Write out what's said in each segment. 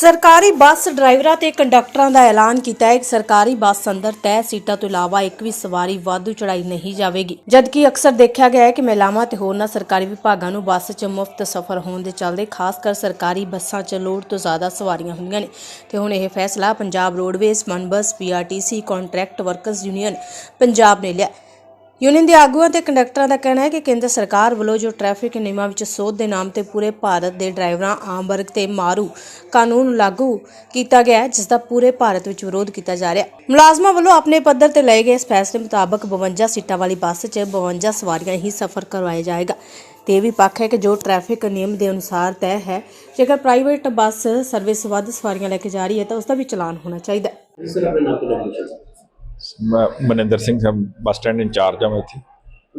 ਸਰਕਾਰੀ ਬੱਸ ਡਰਾਈਵਰਾਂ ਤੇ ਕੰਡਕਟਰਾਂ ਦਾ ਐਲਾਨ ਕੀਤਾ ਹੈ ਕਿ ਸਰਕਾਰੀ ਬੱਸ ਅੰਦਰ ਤੈਅ ਸੀਟਾਂ ਤੋਂ ਇਲਾਵਾ ਇੱਕ ਵੀ ਸਵਾਰੀ ਵਾਧੂ ਚੜਾਈ ਨਹੀਂ ਜਾਵੇਗੀ। ਜਦਕਿ ਅਕਸਰ ਦੇਖਿਆ ਗਿਆ ਹੈ ਕਿ ਮਹਿਲਾਵਾਂ ਤੇ ਹੋਰਨਾਂ ਸਰਕਾਰੀ ਵਿਭਾਗਾਂ ਨੂੰ ਬੱਸ 'ਚ ਮੁਫਤ ਸਫ਼ਰ ਹੋਣ ਦੇ ਚੱਲਦੇ, ਖਾਸ ਕਰ ਸਰਕਾਰੀ ਬੱਸਾਂ 'ਚ ਲੋੜ ਤੋਂ ਜ਼ਿਆਦਾ ਸਵਾਰੀਆਂ ਹੁੰਦੀਆਂ ਨੇ। ਤੇ ਹੁਣ ਇਹ ਫੈਸਲਾ Punjab roadways, Punbus, PRTC, contract workers union Punjab ਨੇ ਲਿਆ ਯੂਨੀਅਨ ਦੇ ਆਗੂਆਂ ਤੇ ਕੰਡਕਟਰਾਂ ਦਾ ਕਹਿਣਾ ਹੈ ਕਿ ਕੇਂਦਰ ਸਰਕਾਰ ਵੱਲੋਂ ਜੋ ਟ੍ਰੈਫਿਕ ਨਿਯਮਾਂ ਵਿੱਚ ਸੋਧ ਦੇ ਨਾਮ ਤੇ ਪੂਰੇ ਭਾਰਤ ਦੇ ਡਰਾਈਵਰਾਂ, ਆਮ ਵਰਗ ਤੇ ਮਾਰੂ ਕਾਨੂੰਨ ਲਾਗੂ ਕੀਤਾ ਗਿਆ ਹੈ, ਜਿਸ ਦਾ ਪੂਰੇ ਭਾਰਤ ਵਿੱਚ ਵਿਰੋਧ ਕੀਤਾ ਜਾ ਰਿਹਾ ਹੈ। ਮੁਲਾਜ਼ਮਾਂ ਵੱਲੋਂ ਆਪਣੇ ਪੱਧਰ ਤੇ ਲਏ ਗਏ ਇਸ ਫੈਸਲੇ ਮੁਤਾਬਕ 52 ਸੀਟਾਂ ਵਾਲੀ ਬੱਸ 'ਚ 52 ਸਵਾਰੀਆਂ ਹੀ ਸਫ਼ਰ ਕਰਵਾਇਆ ਜਾਏਗਾ। ਤੇ ਇਹ ਵੀ ਪੱਖ ਹੈ ਕਿ ਜੋ ਟ੍ਰੈਫਿਕ ਨਿਯਮ ਦੇ ਅਨੁਸਾਰ ਤੈਅ ਹੈ, ਜੇਕਰ ਪ੍ਰਾਈਵੇਟ ਬੱਸ ਸਰਵਿਸ ਵੱਧ ਸਵਾਰੀਆਂ ਲੈ ਕੇ ਜਾ ਰਹੀ ਹੈ ਤਾਂ ਉਸ ਦਾ ਵੀ ਚਲਾਨ ਹੋਣਾ ਚਾਹੀਦਾ ਹੈ। ਮੈਂ Maninder Singh sir bus stand incharge ਹਾਂ ਮੈਂ ਇੱਥੇ।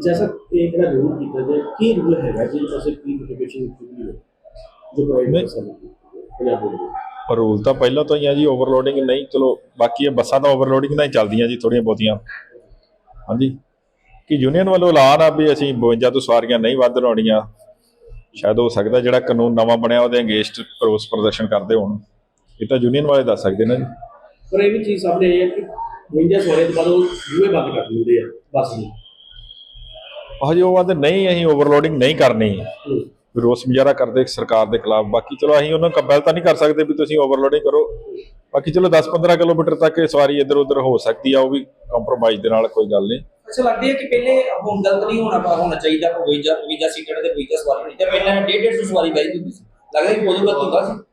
ਜੈਸਾ ਇਹ ਜਿਹੜਾ ਰੂਲ ਕੀਤਾ ਜਾਏ ਕੀ ਰੂਲ ਹੈਗਾ ਜੀ? ਅਸੀਂ ਕੀ ਨੋਟੀਫਿਕੇਸ਼ਨ ਕੀਤੀ ਹੈ? ਜੋ ਪ੍ਰਾਈਵੇਟ ਨਹੀਂ। ਬੱਸਾਂ ਦੀ ਪੰਜਾਬ ਦੇ। ਵਿੱਚ। ਪਰ ਰੂਲ ਤਾਂ ਪਹਿਲਾਂ ਤੋਂ ਹੀ ਆ ਜੀ ਓਵਰਲੋਡਿੰਗ ਨਹੀਂ ਚਲੋ ਬਾਕੀ ਇਹ ਬੱਸਾਂ ਤਾਂ ਓਵਰਲੋਡਿੰਗ ਨਾਲ ਹੀ ਚੱਲਦੀਆਂ ਜੀ ਥੋੜੀਆਂ ਬਹੁਤੀਆਂ। ਹਾਂਜੀ। ਕਿ ਯੂਨੀਅਨ ਵੱਲੋਂ ਐਲਾਨ ਆ ਵੀ ਅਸੀਂ 52 ਤੋਂ ਸਵਾਰੀਆਂ ਨਹੀਂ ਵੱਧ ਲਾਉਣੀਆਂ ਸ਼ਾਇਦ ਹੋ ਸਕਦਾ ਜਿਹੜਾ ਕਾਨੂੰਨ ਨਵਾਂ ਬਣਿਆ ਉਹਦੇ ਅਗੇਂਸਟ ਰੋਸ ਪ੍ਰਦਰਸ਼ਨ ਕਰਦੇ ਹੋਣ। ਇਹ ਤਾਂ ਯੂਨੀਅਨ ਵਾਲੇ ਦੱਸ ਸਕਦੇ ਨੇ ਜੀ। ਪਰ ਇਹ ਵੀ ਚੀਜ਼ ਸਾਹਮਣੇ ਆਈ ਹੈ ਕਿ 52 ਸਵਾਰੀ ਤੋਂ ਬਾਅਦ ਉਹ ਜੂਏ ਬੰਦ ਕਰ ਦਿੰਦੇ ਆ ਬੱਸ ਨੂੰ। ਹਜੇ ਉਹ ਆਂਦੇ ਨਹੀਂ ਅਸੀਂ ਓਵਰਲੋਡਿੰਗ ਨਹੀਂ ਕਰਨੀ। ਰੋਸ ਮੁਜ਼ਾਹਰਾ ਕਰਦੇ ਸਰਕਾਰ ਦੇ ਖਿਲਾਫ। ਬਾਕੀ ਚਲੋ ਅਸੀਂ ਉਹਨਾਂ ਨੂੰ ਕੰਪੈਲ ਤਾਂ ਨਹੀਂ ਕਰ ਸਕਦੇ ਵੀ ਤੁਸੀਂ ਓਵਰਲੋਡਿੰਗ ਕਰੋ। ਬਾਕੀ ਚਲੋ 10-15 ਕਿਲੋਮੀਟਰ ਤੱਕ ਇਹ ਸਵਾਰੀ ਇੱਧਰ ਉੱਧਰ ਹੋ ਸਕਦੀ ਆ ਉਹ ਵੀ ਕੰਪਰੋਮਾਈਜ਼ ਦੇ ਨਾਲ ਕੋਈ ਗੱਲ ਨਹੀਂ। ਅੱਛਾ ਲੱਗਦਾ ਹੈ ਕਿ ਪਹਿਲੇ ਹੁਣ ਗਲਤ ਨਹੀਂ ਹੋਣਾ ਪਾ ਹੋਣਾ ਚਾਹੀਦਾ ਕੋਈ ਵੀਜ਼ਾ ਵੀਜ਼ਾ ਸੀਟਾਂ ਤੇ ਵੀਜ਼ਾ ਸਵਾਰੀ ਨਹੀਂ ਤੇ ਪਹਿਲਾਂ 150 ਸਵਾਰੀ ਬੈਠੀ ਹੁੰਦੀ ਸੀ। ਲੱਗਦਾ ਕਿ ਬਹੁਤ ਗਲਤ ਹੁੰਦਾ ਸੀ।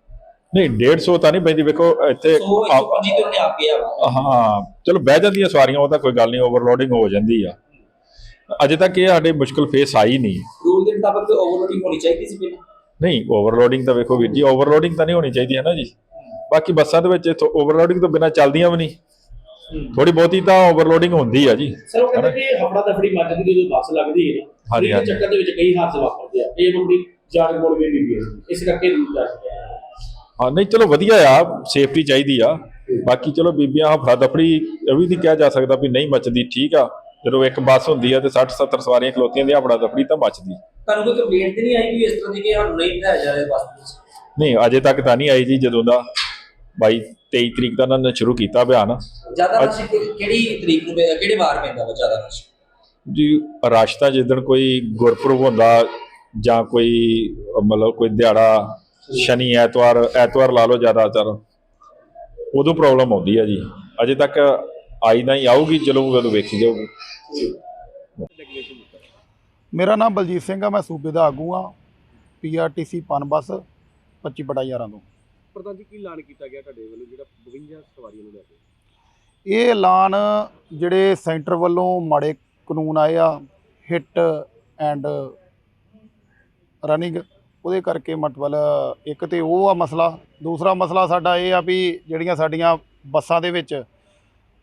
ਨਹੀਂ 150 ਤਾਂ ਨਹੀਂ ਪੈਂਦੀ ਵੇਖੋ ਇੱਥੇ ਸੋ ਆ- 125 ਤੋਂ ਲਿਆ ਗਿਆ ਵਾ ਹਾਂ ਚਲੋ ਬਹਿ ਜਾਂਦੀਆਂ ਸਵਾਰੀਆਂ ਉਹ ਤਾਂ ਕੋਈ ਗੱਲ ਨਹੀਂ ਓਵਰਲੋਡਿੰਗ ਹੋ ਜਾਂਦੀ ਆ। ਅਜੇ ਤੱਕ ਇਹ ਸਾਡੇ ਮੁਸ਼ਕਲ ਫੇਸ ਆਈ ਨਹੀਂ। ਰੂਲ ਦੇ ਮੁਤਾਬਕ ਓਵਰਲੋਡਿੰਗ ਹੋਣੀ ਚਾਹੀਦੀ ਸੀ ਪਹਿਲਾਂ ਨਹੀਂ ਓਵਰਲੋਡਿੰਗ ਤਾਂ ਵੇਖੋ ਵੀਰ ਜੀ ਓਵਰਲੋਡਿੰਗ ਤਾਂ ਨਹੀਂ ਹੋਣੀ ਚਾਹੀਦੀ ਹੈ ਨਾ ਜੀ? ਬਾਕੀ ਬੱਸਾਂ ਦੇ ਵਿੱਚ ਓਵਰਲੋਡਿੰਗ ਤੋਂ ਬਿਨਾਂ ਚੱਲਦੀਆਂ ਵੀ ਨਹੀਂ। ਥੋੜੀ ਬਹੁਤੀ ਤਾਂ ਓਵਰਲੋਡਿੰਗ ਹੁੰਦੀ ਆ ਜੀ। ਸਰ ਉਹ ਕਹਿੰਦੇ ਕਿ ਹਫੜਾ ਦਫੜੀ ਮੱਚ ਦੀ ਜਦੋਂ ਬੱਸ ਲੱਗਦੀ ਹੈ ਨਾ ਹਾਂਜੀ, ਹਾਂਜੀ। ਚੱਕਰ ਦੇ ਵਿੱਚ ਕਈ ਹਾਦਸੇ ਵਾਪਰਦੇ ਆ। ਇਹ ਜਾਣ ਕੋਲ ਵੀ ਵੀ ਇਸ ਕਰਕੇ ਰੂਲ ਹਾਂ ਨਹੀਂ ਚਲੋ ਵਧੀਆ ਆ ਸੇਫਟੀ ਚਾਹੀਦੀ ਆ। ਬਾਕੀ ਚਲੋ ਬੀਬੀਆਂ ਹਫੜਾ ਦਫੜੀ ਇਹ ਵੀ ਨਹੀਂ ਕਿਹਾ ਜਾ ਸਕਦਾ ਵੀ ਨਹੀਂ ਮੱਚਦੀ ਠੀਕ ਆ। ਜਦੋਂ ਇੱਕ ਬੱਸ ਹੁੰਦੀ ਆ ਤੇ 60 70 ਸਵਾਰੀਆਂ ਖਲੋਤੀਆਂ ਦੀ ਹਫੜਾ ਦਫੜੀ ਤਾਂ ਮੱਚਦੀ। ਤੁਹਾਨੂੰ ਕੋਈ ਕੰਪਲੇਂਟ ਤੇ ਨਹੀਂ ਆਈ ਕਿ ਇਸ ਤਰ੍ਹਾਂ ਦੀ ਕਿ ਸਾਨੂੰ ਨਹੀਂ ਬਿਠਾਇਆ ਜਾ ਰਿਹਾ ਬੱਸ ਵਿੱਚ ਨਹੀਂ ਅਜੇ ਤੱਕ ਤਾਂ ਨਹੀਂ ਆਈ ਜੀ ਜਦੋਂ ਦਾ 22 23 ਤਰੀਕ ਦਾ ਉਹਨਾਂ ਨੇ ਸ਼ੁਰੂ ਕੀਤਾ ਅਭਿਆਨ। ਜ਼ਿਆਦਾ ਰਸ਼ ਕਿਹੜੀ ਤਰੀਕ ਨੂੰ ਪੈ- ਕਿਹੜੇ ਵਾਰ ਪੈਂਦਾ ਵਾ ਜ਼ਿਆਦਾ ਰਸ਼? ਜੀ ਰਸ਼ ਤਾਂ ਜਿੱਦਣ ਕੋਈ ਗੁਰਪੁਰਬ ਹੁੰਦਾ ਜਾਂ ਕੋਈ ਅਹ ਮਤਲਬ ਕੋਈ ਦਿਹਾੜਾ ਸ਼ਨੀ ਐਤਵਾਰ ਐਤਵਾਰ ਲਾ ਲਓ ਜ਼ਿਆਦਾਤਰ। ਉਦੋਂ ਪ੍ਰੋਬਲਮ ਆਉਂਦੀ ਹੈ ਜੀ। ਅਜੇ ਤੱਕ ਆਈ ਨਹੀਂ ਆਊਗੀ ਚਲੋ ਉਦੋਂ ਵੇਖੀ ਜਾਊਗੀ। ਮੇਰਾ ਨਾਮ ਬਲਜੀਤ ਸਿੰਘ ਆ ਮੈਂ ਸੂਬੇ ਦਾ ਆਗੂ ਆ। ਪੀਆਰਟੀਸੀ ਪਨ ਬੱਸ 25 ਬਟਾ 11 ਤੋਂ। ਪ੍ਰਧਾਨ ਜੀ ਕੀ ਐਲਾਨ ਕੀਤਾ ਗਿਆ ਤੁਹਾਡੇ ਵੱਲੋਂ ਜਿਹੜਾ 52 ਸਵਾਰੀਆਂ ਨੂੰ ਲੈ ਕੇ? ਇਹ ਐਲਾਨ ਜਿਹੜੇ ਸੈਂਟਰ ਵੱਲੋਂ ਮਾੜੇ ਕਾਨੂੰਨ ਆਏ ਆ ਹਿੱਟ ਐਂਡ ਰਨਿੰਗ ਉਹਦੇ ਕਰਕੇ ਮਤਲਬ ਇੱਕ ਤੇ ਉਹ ਆ ਮਸਲਾ ਦੂਸਰਾ ਮਸਲਾ ਸਾਡਾ ਇਹ ਆ ਵੀ ਜਿਹੜੀਆਂ ਸਾਡੀਆਂ ਬੱਸਾਂ ਦੇ ਵਿੱਚ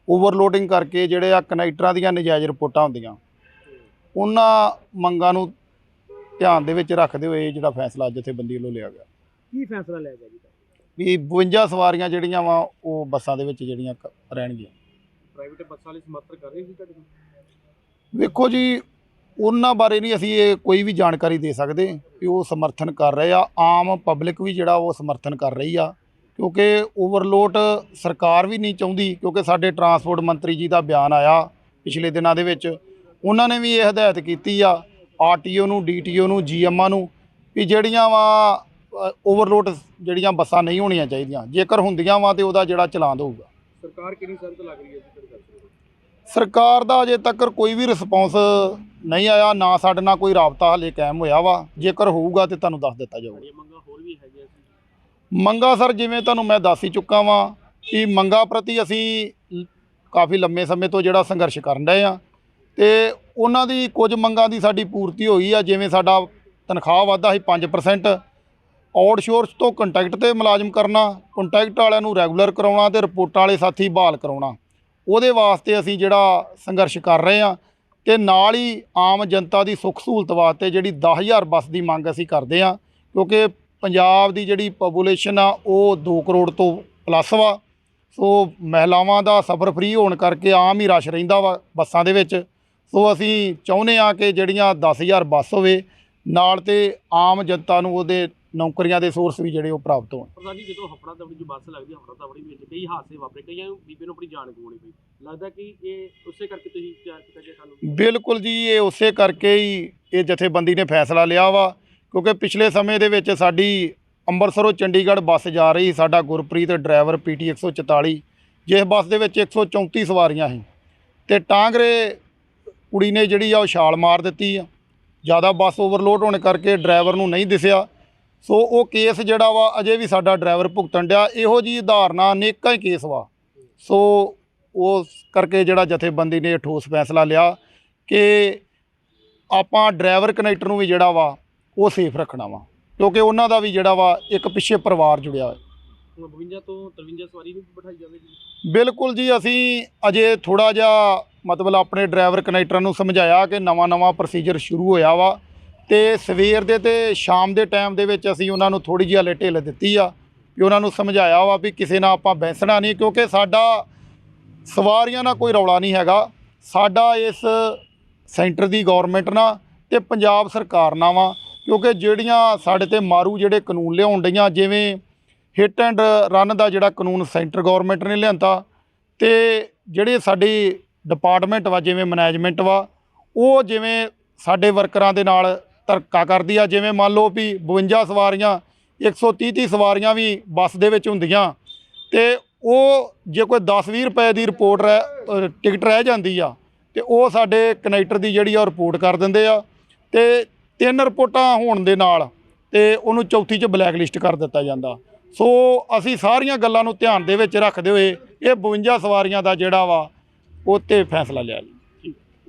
ਓਵਰਲੋਡਿੰਗ ਕਰਕੇ ਜਿਹੜੇ ਆ ਕਨੈਕਟਰਾਂ ਦੀਆਂ ਨਜਾਇਜ਼ ਰਿਪੋਰਟਾਂ ਹੁੰਦੀਆਂ ਉਹਨਾਂ ਮੰਗਾਂ ਨੂੰ ਧਿਆਨ ਦੇ ਵਿੱਚ ਰੱਖਦੇ ਹੋਏ ਇਹ ਜਿਹੜਾ ਫੈਸਲਾ ਜਥੇਬੰਦੀ ਵੱਲੋਂ ਲਿਆ ਗਿਆ। ਕੀ ਫੈਸਲਾ ਲਿਆ ਗਿਆ ਜੀ? ਵੀ 52 ਸਵਾਰੀਆਂ ਜਿਹੜੀਆਂ ਵਾ ਉਹ ਬੱਸਾਂ ਦੇ ਵਿੱਚ ਜਿਹੜੀਆਂ ਰਹਿਣਗੀਆਂ। ਪ੍ਰਾਈਵੇਟ ਬੱਸਾਂ ਵਾਲੇ ਸਮਰਥਨ ਕਰ ਰਹੇ ਸੀ ਤੁਹਾਡੇ ਕੋਲ? ਵੇਖੋ ਜੀ ਉਹਨਾਂ ਬਾਰੇ ਨਹੀਂ ਅਸੀਂ ਇਹ ਕੋਈ ਵੀ ਜਾਣਕਾਰੀ ਦੇ ਸਕਦੇ ਕਿ ਉਹ ਸਮਰਥਨ ਕਰ ਰਹੇ ਆ। ਆਮ ਪਬਲਿਕ ਵੀ ਜਿਹੜਾ ਉਹ ਸਮਰਥਨ ਕਰ ਰਹੀ ਆ। ਕਿਉਂਕਿ ਓਵਰਲੋਡ ਸਰਕਾਰ ਵੀ ਨਹੀਂ ਚਾਹੁੰਦੀ ਕਿਉਂਕਿ ਸਾਡੇ ਟਰਾਂਸਪੋਰਟ ਮੰਤਰੀ ਜੀ ਦਾ ਬਿਆਨ ਆਇਆ ਪਿਛਲੇ ਦਿਨਾਂ ਦੇ ਵਿੱਚ। ਉਹਨਾਂ ਨੇ ਵੀ ਇਹ ਹਦਾਇਤ ਕੀਤੀ ਆ ਆਰਟੀਓ ਨੂੰ ਡੀਟੀਓ ਨੂੰ ਜੀਐਮਆ ਨੂੰ ਵੀ ਜਿਹੜੀਆਂ ਵਾ ਓਵਰਲੋਡ ਜਿਹੜੀਆਂ ਬੱਸਾਂ ਨਹੀਂ ਹੋਣੀਆਂ ਚਾਹੀਦੀਆਂ। ਜੇਕਰ ਹੁੰਦੀਆਂ ਵਾ ਤੇ ਉਹਦਾ ਜਿਹੜਾ ਚਲਾਨ ਹੋਊਗਾ। ਸਰਕਾਰ ਕਿੰਨੀ ਸਰਤ ਲੱਗ ਰਹੀ ਹੈ ਸਰਕਾਰ ਦਾ ਅਜੇ ਤੱਕ ਕੋਈ ਵੀ ਰਿਸਪੌਂਸ ਨਹੀਂ ਆਇਆ ਨਾ ਸਾਡੇ ਨਾਲ ਕੋਈ ਰਾਬਤਾ ਹਲੇ ਕਾਇਮ ਹੋਇਆ ਵਾ। ਜੇਕਰ ਹੋਊਗਾ ਤੇ ਤੁਹਾਨੂੰ ਦੱਸ ਦਿੱਤਾ ਜਾਊਗਾ। ਮੰਗਾਂ ਹੋਰ ਵੀ ਹੈਗੀਆਂ ਮੰਗਾ ਸਰ ਜਿਵੇਂ ਤੁਹਾਨੂੰ ਮੈਂ ਦੱਸ ਹੀ ਚੁੱਕਾ ਵਾਂ ਕਿ ਮੰਗਾ ਪ੍ਰਤੀ ਅਸੀਂ ਕਾਫੀ ਲੰਮੇ ਸਮੇਂ ਤੋਂ ਜਿਹੜਾ ਸੰਘਰਸ਼ ਕਰਨ ਰਹੇ ਆ ਤੇ ਉਹਨਾਂ ਦੀ ਕੁਝ ਮੰਗਾਂ ਦੀ ਸਾਡੀ ਪੂਰਤੀ ਹੋਈ ਆ ਜਿਵੇਂ ਸਾਡਾ ਤਨਖਾਹ ਵਾਧਾ ਸੀ 5% ਆਊਟਸੋਰਸ ਤੋਂ ਕੰਟੈਕਟ ਤੇ ਮੁਲਾਜ਼ਮ ਕਰਨਾ ਕੰਟੈਕਟ ਵਾਲਿਆਂ ਨੂੰ ਰੈਗੂਲਰ ਕਰਾਉਣਾ ਤੇ ਰਿਪੋਰਟਾਂ ਵਾਲੇ ਸਾਥੀ ਬਹਾਲ ਕਰਾਉਣਾ। ਉਹਦੇ ਵਾਸਤੇ ਅਸੀਂ ਜਿਹੜਾ ਸੰਘਰਸ਼ ਕਰ ਰਹੇ ਆ ਤੇ ਨਾਲ ਹੀ ਆਮ ਜਨਤਾ ਦੀ ਸੁੱਖ ਸਹੂਲਤ ਵਾਸਤੇ ਜਿਹੜੀ 10000 ਬੱਸ ਦੀ ਮੰਗ ਅਸੀਂ ਕਰਦੇ ਆ ਕਿਉਂਕਿ ਪੰਜਾਬ ਦੀ ਜਿਹੜੀ ਪੋਪੂਲੇਸ਼ਨ ਆ, ਉਹ 2 ਕਰੋੜ ਤੋਂ ਪਲੱਸ ਵਾ। ਸੋ ਮਹਿਲਾਵਾਂ ਦਾ ਸਫ਼ਰ ਫ੍ਰੀ ਹੋਣ ਕਰਕੇ ਆਮ ਹੀ ਰਸ਼ ਰਹਿੰਦਾ ਵਾ ਬੱਸਾਂ ਦੇ ਵਿੱਚ। ਸੋ ਅਸੀਂ ਚਾਹੁੰਦੇ ਆ ਕਿ ਜਿਹੜੀਆਂ 10000 ਬੱਸ ਹੋਵੇ, ਨਾਲ ਤੇ ਆਮ ਜਨਤਾ ਨੂੰ ਉਹਦੇ ਨੌਕਰੀਆਂ ਦੇ ਸੋਰਸ ਵੀ ਜਿਹੜੇ ਉਹ ਪ੍ਰਾਪਤ ਹੋਣ। ਪ੍ਰਧਾਨ ਜੀ ਜਦੋਂ ਹਫੜਾ ਤਵੜੀ ਜੋ ਬੱਸ ਲੱਗਦੀ ਹਫੜਾ ਤਵੜੀ ਵਿੱਚ ਕਈ ਹਾਦਸੇ ਵਾਪਰੇ ਕਈਆਂ ਨੂੰ ਬੀਬੀ ਨੂੰ ਆਪਣੀ ਜਾਨ ਗਵਾਉਣੀ ਪਈ। ਲੱਗਦਾ ਕਿ ਇਹ ਉਸੇ ਕਰਕੇ ਤੁਸੀਂ ਤਿਆਰ ਕੀਤਾ ਗਿਆ ਸਾਨੂੰ? ਬਿਲਕੁਲ ਜੀ ਇਹ ਉਸੇ ਕਰਕੇ ਹੀ ਇਹ ਜਥੇਬੰਦੀ ਨੇ ਫੈਸਲਾ ਲਿਆ ਵਾ ਕਿਉਂਕਿ ਪਿਛਲੇ ਸਮੇਂ ਦੇ ਵਿੱਚ ਸਾਡੀ ਅੰਮ੍ਰਿਤਸਰੋਂ ਚੰਡੀਗੜ੍ਹ ਬੱਸ ਜਾ ਰਹੀ ਸਾਡਾ ਗੁਰਪ੍ਰੀਤ ਡਰਾਈਵਰ ਪੀਟੀ 144 ਜਿਸ ਬੱਸ ਦੇ ਵਿੱਚ 134 ਸਵਾਰੀਆਂ ਸੀ। ਤੇ ਟਾਂਗਰੇ ਕੁੜੀ ਨੇ ਜਿਹੜੀ ਆ ਉਹ ਛਾਲ ਮਾਰ ਦਿੱਤੀ ਆ ਜ਼ਿਆਦਾ ਬੱਸ ਓਵਰਲੋਡ ਹੋਣ ਕਰਕੇ ਡਰਾਈਵਰ ਨੂੰ ਨਹੀਂ ਦਿਸਿਆ। ਸੋ ਉਹ ਕੇਸ ਜਿਹੜਾ ਵਾ ਅਜੇ ਵੀ ਸਾਡਾ ਡਰਾਈਵਰ ਭੁਗਤਣ ਡਿਆ ਇਹੋ ਜੀ ਧਾਰਨਾ ਅਨੇਕਾਂ ਹੀ ਕੇਸ ਵਾ। ਸੋ ਉਸ ਕਰਕੇ ਜਿਹੜਾ ਜਥੇਬੰਦੀ ਨੇ ਠੋਸ ਫੈਸਲਾ ਲਿਆ ਕਿ ਆਪਾਂ ਡਰਾਈਵਰ ਕਨੈਕਟਰ ਨੂੰ ਵੀ ਜਿਹੜਾ ਵਾ ਉਹ ਸੇਫ ਰੱਖਣਾ ਵਾ ਕਿਉਂਕਿ ਉਹਨਾਂ ਦਾ ਵੀ ਜਿਹੜਾ ਵਾ ਇੱਕ ਪਿੱਛੇ ਪਰਿਵਾਰ ਜੁੜਿਆ ਹੋਇਆ। ਹੁਣ 52 ਤੋਂ 53 ਸਵਾਰੀ ਨੂੰ ਬਿਠਾਈ ਜਾਵੇਗੀ। ਬਿਲਕੁਲ ਜੀ ਅਸੀਂ ਅਜੇ ਥੋੜਾ ਜਿਹਾ ਮਤਲਬ ਆਪਣੇ ਡਰਾਈਵਰ ਕਨੈਕਟਰਾਂ ਨੂੰ ਸਮਝਾਇਆ ਕਿ ਨਵਾਂ ਨਵਾਂ ਪ੍ਰੋਸੀਜਰ ਸ਼ੁਰੂ ਹੋਇਆ ਵਾ। ਤੇ ਸਵੇਰ ਦੇ ਤੇ ਸ਼ਾਮ ਦੇ ਟਾਈਮ ਦੇ ਵਿੱਚ ਅਸੀਂ ਉਹਨਾਂ ਨੂੰ ਥੋੜੀ ਜਿਹੀ ਹਲੇ ਢਿੱਲ ਦਿੱਤੀ ਆ ਵੀ ਉਹਨਾਂ ਨੂੰ ਸਮਝਾਇਆ ਵਾ ਵੀ ਕਿਸੇ ਨਾਲ ਆਪਾਂ ਬੈਸਣਾ ਨਹੀਂ ਕਿਉਂਕਿ ਸਾਡਾ ਸਵਾਰੀਆਂ ਨਾਲ ਕੋਈ ਰੌਲਾ ਨਹੀਂ ਹੈਗਾ। ਸਾਡਾ ਇਸ ਸੈਂਟਰ ਦੀ ਗਵਰਨਮੈਂਟ ਨਾਲ ਤੇ ਪੰਜਾਬ ਸਰਕਾਰ ਨਾਲ ਵਾ ਕਿਉਂਕਿ ਜਿਹੜੀਆਂ ਸਾਡੇ ਤੇ ਮਾਰੂ ਜਿਹੜੇ ਕਾਨੂੰਨ ਲਿਆਉਣ ਡਈਆਂ, ਜਿਵੇਂ ਹਿੱਟ ਐਂਡ ਰਨ ਦਾ ਜਿਹੜਾ ਕਾਨੂੰਨ ਸੈਂਟਰ ਗਵਰਨਮੈਂਟ ਨੇ ਲਿਆਂਦਾ ਤੇ ਜਿਹੜੇ ਸਾਡੀ ਡਿਪਾਰਟਮੈਂਟ ਵਾ, ਜਿਵੇਂ ਮੈਨੇਜਮੈਂਟ ਵਾ, ਉਹ ਜਿਵੇਂ ਸਾਡੇ ਵਰਕਰਾਂ ਦੇ ਨਾਲ ਧਰਕਾ ਕਰਦੀ ਆ। ਜਿਵੇਂ ਮੰਨ ਲਓ ਵੀ 52 ਸਵਾਰੀਆਂ 130 30 ਸਵਾਰੀਆਂ ਵੀ ਬੱਸ ਦੇ ਵਿੱਚ ਹੁੰਦੀਆਂ ਤੇ ਉਹ ਜੇ ਕੋਈ 10-20 ਰੁਪਏ ਦੀ ਰਿਪੋਰਟ ਰਹਿ ਟਿਕਟ ਰਹਿ ਜਾਂਦੀ ਆ, ਤੇ ਉਹ ਸਾਡੇ ਕਨੈਕਟਰ ਦੀ ਜਿਹੜੀ ਆ ਉਹ ਰਿਪੋਰਟ ਕਰ ਦਿੰਦੇ ਆ ਤੇ ਤਿੰਨ ਰਿਪੋਰਟਾਂ ਹੋਣ ਦੇ ਨਾਲ ਤੇ ਉਹਨੂੰ ਚੌਥੀ 'ਚ ਬਲੈਕ ਲਿਸਟ ਕਰ ਦਿੱਤਾ ਜਾਂਦਾ। ਸੋ ਅਸੀਂ ਸਾਰੀਆਂ ਗੱਲਾਂ ਨੂੰ ਧਿਆਨ ਦੇ ਵਿੱਚ ਰੱਖਦੇ ਹੋਏ ਇਹ 52 ਸਵਾਰੀਆਂ ਦਾ ਜਿਹੜਾ ਵਾ, ਉਹ 'ਤੇ ਫੈਸਲਾ ਲਿਆ ਜੀ।